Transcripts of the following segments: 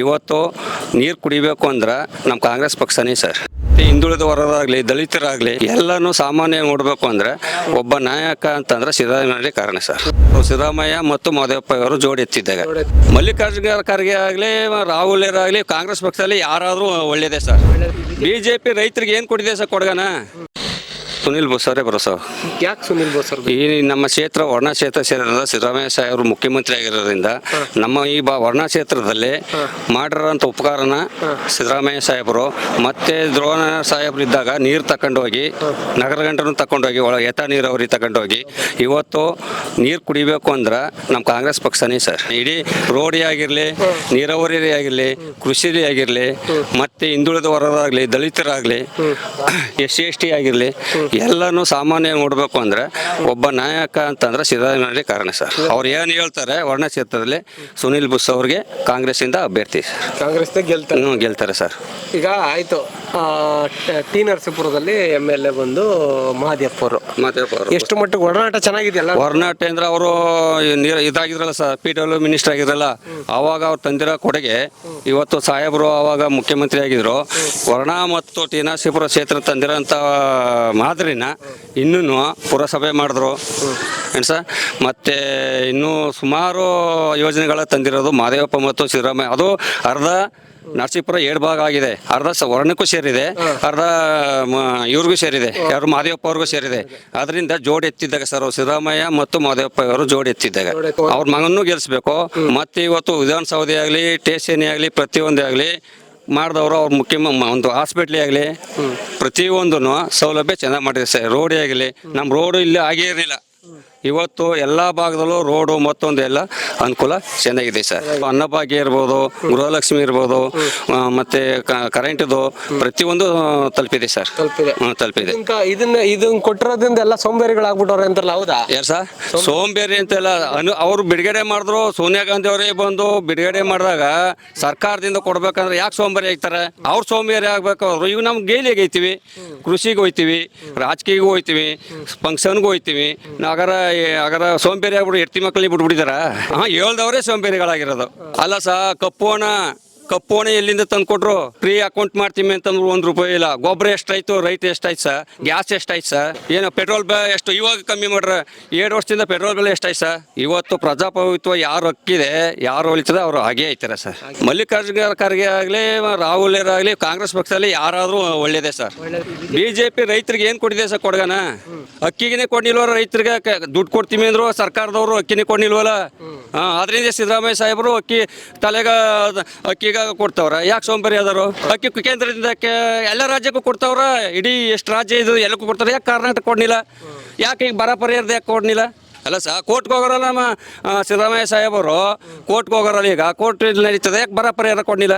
ಇವತ್ತು ನೀರು ಕುಡಿಬೇಕು ಅಂದ್ರೆ ನಮ್ಮ ಕಾಂಗ್ರೆಸ್ ಪಕ್ಷನೇ ಸರ್. ಹಿಂದುಳಿದ ವರ್ಗದಾಗಲಿ, ದಲಿತರಾಗಲಿ, ಎಲ್ಲನೂ ಸಾಮಾನ್ಯ ನೋಡಬೇಕು ಅಂದ್ರೆ ಒಬ್ಬ ನಾಯಕ ಅಂತಂದ್ರೆ ಸಿದ್ದರಾಮಯ್ಯ ಕಾರಣ ಸರ್. ಸಿದ್ದರಾಮಯ್ಯ ಮತ್ತು ಮಾದೇವಪ್ಪ ಅವರು ಜೋಡಿ ಎತ್ತಿದ್ದಾಗ ಮಲ್ಲಿಕಾರ್ಜುನ ಖರ್ಗೆ ಆಗಲಿ, ರಾಹುಲ್ ಆಗಲಿ, ಕಾಂಗ್ರೆಸ್ ಪಕ್ಷದಲ್ಲಿ ಯಾರಾದರೂ ಒಳ್ಳೆಯದೇ ಸರ್. ಬಿ ಜೆ ಪಿ ರೈತರಿಗೆ ಏನು ಕೊಟ್ಟಿದೆ ಸರ್ ಕೊಡ್ಗನ? ಸುನಿಲ್ ಬೋಸವರೇ ಬರೋ ಸರ್ ಯಾಕೆ ಸುನಿಲ್ ಬೋಸ್ ಈ ನಮ್ಮ ಕ್ಷೇತ್ರ ವರ್ಣ ಕ್ಷೇತ್ರ ಸೇರಿದ ಸಿದ್ದರಾಮಯ್ಯ ಸಾಹೇಬರು ಮುಖ್ಯಮಂತ್ರಿ ಆಗಿರೋದ್ರಿಂದ ನಮ್ಮ ಈ ಬಾ ವರ್ಣ ಕ್ಷೇತ್ರದಲ್ಲಿ ಮಾಡಿರೋಂಥ ಉಪಕಾರನ ಸಿದ್ದರಾಮಯ್ಯ ಸಾಹೇಬರು ಮತ್ತೆ ದ್ರೋಣ ಸಾಹೇಬರು ಇದ್ದಾಗ ನೀರು ತಗೊಂಡೋಗಿ ನಗರ ಗಂಟನು ತಗೊಂಡೋಗಿ ಒಳಗೆ ಎತ್ತ ನೀರಾವರಿ ತಗೊಂಡೋಗಿ ಇವತ್ತು ನೀರು ಕುಡಿಬೇಕು ಅಂದ್ರೆ ನಮ್ಮ ಕಾಂಗ್ರೆಸ್ ಪಕ್ಷನೇ ಸರ್. ಇಡೀ ರೋಡಿ ಆಗಿರಲಿ ನೀರಾವರಿ ಆಗಿರಲಿ ಕೃಷಿಲಿ ಆಗಿರಲಿ ಮತ್ತೆ ಹಿಂದುಳಿದ ವರ್ಗದಾಗಲಿ ದಲಿತರಾಗಲಿ ಎಸ್ ಸಿ ಎಸ್ ಟಿ ಆಗಿರಲಿ ಎಲ್ಲನೂ ಸಾಮಾನ್ಯ ನೋಡಬೇಕು ಅಂದ್ರೆ ಒಬ್ಬ ನಾಯಕ ಅಂತಂದ್ರೆ ಸಿದ್ದರಾಮಯ್ಯ ಕಾರಣ ಸರ್. ಅವ್ರು ಏನು ಹೇಳ್ತಾರೆ ವರ್ಣ ಕ್ಷೇತ್ರದಲ್ಲಿ ಸುನಿಲ್ ಬುಸ್ ಅವ್ರಿಗೆ ಕಾಂಗ್ರೆಸ್ಸಿಂದ ಅಭ್ಯರ್ಥಿ. ಕಾಂಗ್ರೆಸ್ ಗೆಲ್ತಾರೆ. ಹ್ಞೂ ಗೆಲ್ತಾರೆ ಸರ್. ಈಗ ಆಯ್ತು. ಟ- ನರಸೀಪುರದಲ್ಲಿ ಎಂ ಎಲ್ ಎ ಬಂದು ಮಹಾದೇವ್ ಅವರು ಮತ್ತೆ ಎಷ್ಟು ಮಟ್ಟಿಗೆ ಒಡನಾಟ ಚೆನ್ನಾಗಿದೆಯಲ್ಲ? ಒಡನಾಟ ಅಂದ್ರೆ ಅವರು ಇದಾಗಿದ್ರಲ್ಲ ಸರ್ ಪಿ ಡಬ್ಲ್ಯೂ ಮಿನಿಸ್ಟರ್ ಆಗಿದ್ರಲ್ಲ ಅವಾಗ ಅವ್ರು ತಂದಿರೋ ಕೊಡುಗೆ ಇವತ್ತು ಸಾಹೇಬರು ಅವಾಗ ಮುಖ್ಯಮಂತ್ರಿ ಆಗಿದ್ರು. ವರ್ಣ ಮತ್ತು ಟಿ ನರಸೀಪುರ ಕ್ಷೇತ್ರ ತಂದಿರೋಂಥ ಮಾದರಿನ ಇನ್ನೂ ಪುರಸಭೆ ಮಾಡಿದ್ರು. ಏನು ಸರ್? ಮತ್ತು ಇನ್ನೂ ಸುಮಾರು ಯೋಜನೆಗಳ ತಂದಿರೋದು ಮಾದೇವಪ್ಪ ಮತ್ತು ಸಿದ್ದರಾಮಯ್ಯ. ಅದು ಅರ್ಧ ನರಸೀಪುರ ಏಳು ಭಾಗ ಆಗಿದೆ. ಅರ್ಧ ಸ ವರ್ಣಕ್ಕೂ ಸೇರಿದೆ. ಅರ್ಧ ಇವ್ರಿಗೂ ಸೇರಿದೆ. ಯಾರು ಮಾದೇವಪ್ಪ ಅವ್ರಿಗೂ ಸೇರಿದೆ. ಅದರಿಂದ ಜೋಡಿ ಎತ್ತಿದ್ದಾಗ ಸರ್ ಅವ್ರು ಸಿದ್ದರಾಮಯ್ಯ ಮತ್ತು ಮಾದೇವಪ್ಪ ಅವರು ಜೋಡಿ ಎತ್ತಿದ್ದಾಗ. ಅವ್ರ ಮಗನೂ ಗೆಲ್ಲಿಸ್ಬೇಕು ಮತ್ತೆ ಇವತ್ತು ವಿಧಾನಸೌಧ ಆಗಲಿ ಸ್ಟೇಷನ್ ಆಗಲಿ ಪ್ರತಿಯೊಂದೇ ಆಗಲಿ ಮಾಡಿದವರು ಅವ್ರ ಮುಖ್ಯ ಒಂದು ಹಾಸ್ಪಿಟ್ಲಿ ಆಗಲಿ ಪ್ರತಿಯೊಂದು ಸೌಲಭ್ಯ ಚೆನ್ನಾಗಿ ಮಾಡಿದೆ ಸರ್. ರೋಡೇ ಆಗಲಿ ನಮ್ಮ ರೋಡು ಇಲ್ಲಿ ಆಗೇ ಇರಲಿಲ್ಲ. ಇವತ್ತು ಎಲ್ಲ ಭಾಗದಲ್ಲೂ ರೋಡು ಮತ್ತೊಂದು ಎಲ್ಲ ಅನುಕೂಲ ಚೆನ್ನಾಗಿದೆ ಸರ್. ಅನ್ನಭಾಗ್ಯ ಇರ್ಬೋದು ಗೃಹಲಕ್ಷ್ಮಿ ಇರ್ಬೋದು ಮತ್ತೆ ಕರೆಂಟ್ದು ಪ್ರತಿಯೊಂದು ತಲುಪಿದೆ ಸರ್. ತಲುಪಿದೆ. ಇದನ್ನ ಇದನ್ನ ಕೊಟ್ಟಿರೋದ್ರಿಂದ ಎಲ್ಲ ಸೋಂಬೇರಿಗಳಾಗ್ಬಿಟ್ಟವ್ರೆ ಅಂತಲ್ಲ ಹೌದಾ? ಯಾರು ಸರ್. ಸೋಂಬೇರಿ ಅಂತೆಲ್ಲ ಅನು ಅವ್ರು ಬಿಡುಗಡೆ ಮಾಡಿದ್ರು ಸೋನಿಯಾ ಗಾಂಧಿ ಅವರೇ ಬಂದು ಬಿಡುಗಡೆ ಮಾಡಿದಾಗ ಸರ್ಕಾರದಿಂದ ಕೊಡ್ಬೇಕಂದ್ರೆ ಯಾಕೆ ಸೋಂಬೇರಿ ಆಗ್ತಾರೆ? ಅವ್ರು ಸೋಂಬೇರಿ ಆಗ್ಬೇಕು ಅವರು ಇವು ನಮ್ಗೆ ಗೇಲಿಗೆ ಹೋಯ್ತೀವಿ. ಕೃಷಿಗೆ ಹೋಯ್ತೀವಿ ರಾಜಕೀಯಗೂ ಹೋಯ್ತೀವಿ ಫಂಕ್ಷನ್ಗೂ ಹೋಯ್ತೀವಿ ಅಗರ ಅಗರ ಸೋಂಬೇರಿ ಆಗ್ಬಿಟ್ಟು ಎತ್ತಿ ಮಕ್ಕಳಿಗೆ ಬಿಟ್ಬಿಟ್ಟಿದಾರ? ಹಾಂ ಹೇಳ್ದವರೇ ಸೋಂಬೇರಿಗಳಾಗಿರೋದು. ಅಲ್ಲ ಸಾ ಕಪ್ಪು ಹಣ ಕಪ್ಪು ಹಣ ಎಲ್ಲಿಂದ ತಂದ್ಕೊಟ್ರು ಫ್ರೀ ಅಕೌಂಟ್ ಮಾಡ್ತೀವಿ ಅಂತಂದ್ರು ಒಂದ್ ರೂಪಾಯಿ ಇಲ್ಲ. ಗೊಬ್ಬರ ಎಷ್ಟಾಯ್ತು? ರೈತ ಎಷ್ಟಾಯ್ತು ಸರ್? ಗ್ಯಾಸ್ ಎಷ್ಟಾಯ್ತು ಸರ್? ಏನು ಪೆಟ್ರೋಲ್ ಬೆ ಎಷ್ಟು ಇವಾಗ ಕಮ್ಮಿ ಮಾಡ್ರ? ಎರಡು ವರ್ಷದಿಂದ ಪೆಟ್ರೋಲ್ ಬೆಲೆ ಎಷ್ಟಾಯ್ತು ಸರ್? ಇವತ್ತು ಪ್ರಜಾಪ್ರಭುತ್ವ ಯಾರು ಹಕ್ಕಿದೆ ಯಾರು ಹೊಳಿತದೆ ಅವರು ಹಾಗೇ ಐತಾರೆ ಸರ್. ಮಲ್ಲಿಕಾರ್ಜುನ ಖರ್ಗೆ ಆಗಲಿ ರಾಹುಲ್ ಆಗಲಿ ಕಾಂಗ್ರೆಸ್ ಪಕ್ಷದಲ್ಲಿ ಯಾರಾದರೂ ಒಳ್ಳೇದೇ ಸರ್. ಬಿ ಜೆ ಪಿ ರೈತರಿಗೆ ಏನು ಕೊಟ್ಟಿದೆ ಸರ್ ಕೊಡಗನ? ಅಕ್ಕಿಗೆ ಕೊಡ್ನಿಲ್ವಲ್ಲ ರೈತರಿಗೆ? ದುಡ್ಡು ಕೊಡ್ತೀವಿ ಅಂದ್ರು ಸರ್ಕಾರದವರು ಅಕ್ಕಿನೇ ಕೊಡ್ನಿಲ್ವಲ್ಲ ಹಾಂ ಅದರಿಂದ ಸಿದ್ದರಾಮಯ್ಯ ಸಾಹೇಬರು ಅಕ್ಕಿ ತಲೆಗ ಅಕ್ಕಿಗ ಕೊಡ್ತಾವ್ರ. ಯಾಕೆ ಸೋಂಬೇರಿ ಅದಾರು ಅಕ್ಕಿ ಕೇಂದ್ರದಿಂದ ಎಲ್ಲ ರಾಜ್ಯಕ್ಕೂ ಕೊಡ್ತಾವ್ರ. ಇಡೀ ಎಷ್ಟು ರಾಜ್ಯ ಇದು ಎಲ್ಲಕ್ಕೂ ಕೊಡ್ತಾರೆ. ಯಾಕೆ ಕರ್ನಾಟಕ ಕೊಡ್ಲಿಲ್ಲ ಯಾಕೆ ಈಗ ಬರ ಪರಿಹಾರದ ಯಾಕೆ ಕೊಡ್ಲಿಲ್ಲ ಅಲ್ಲ ಸಹ ಕೋರ್ಟ್ಗೆ ಹೋಗೋರಲ್ಲ ನಮ್ಮ ಸಿದ್ದರಾಮಯ್ಯ ಸಾಹೇಬರು ಕೋರ್ಟ್ಗೆ ಹೋಗೋರಲ್ಲ ಈಗ. ಕೋರ್ಟ್ ನಡೀತದೆ. ಯಾಕೆ ಬರ ಪರಿಹಾರ ಕೊಡ್ಲಿಲ್ಲ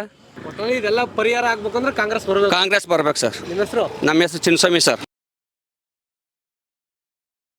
ಇದೆಲ್ಲ ಪರಿಹಾರ ಆಗ್ಬೇಕಂದ್ರೆ ಕಾಂಗ್ರೆಸ್ ಬರಬೇಕು. ಕಾಂಗ್ರೆಸ್ ಬರ್ಬೇಕು ಸರ್. ನಿಮ್ಮ ಹೆಸರು? ನಮ್ಮ ಹೆಸರು ಚಿನ್ನಸ್ವಾಮಿ ಸರ್.